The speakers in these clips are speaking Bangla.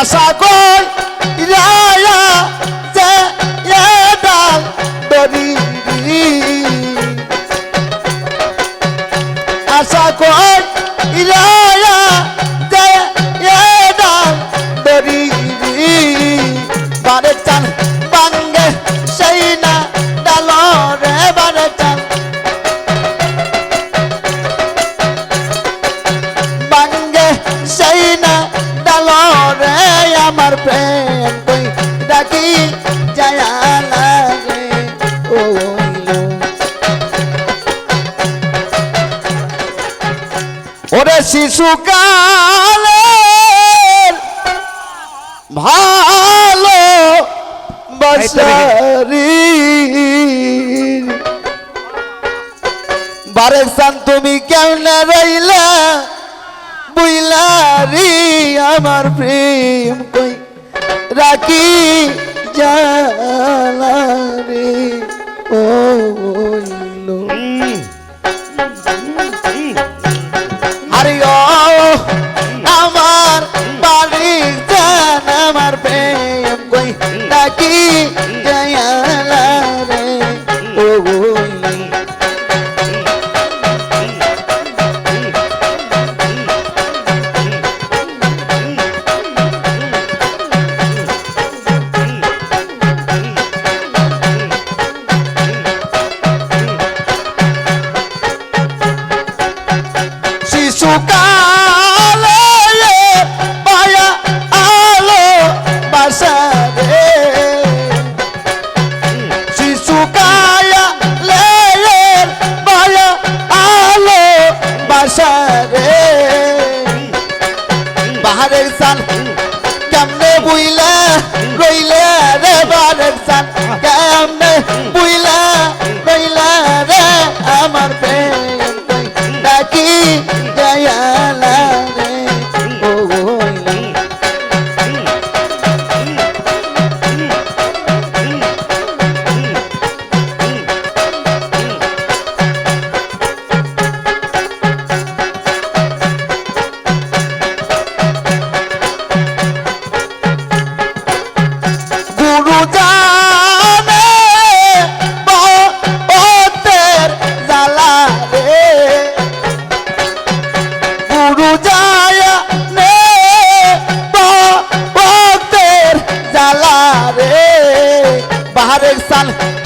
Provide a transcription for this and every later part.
আশা কর কাছে যায়া লাগে ওরে শিশুকালে ভালো বাসারি। বারেক সান, তুমি কেমন রইলা? বুইলারি আমার প্রেম রাখি জানি Alexander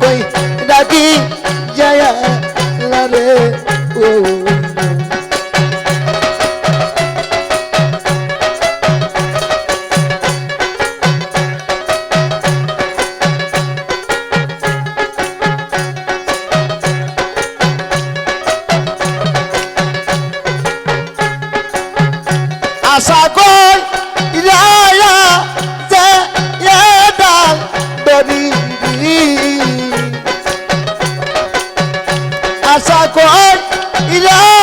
কই ডাকি জয়া লারে ও। আশা আশা কর ইরা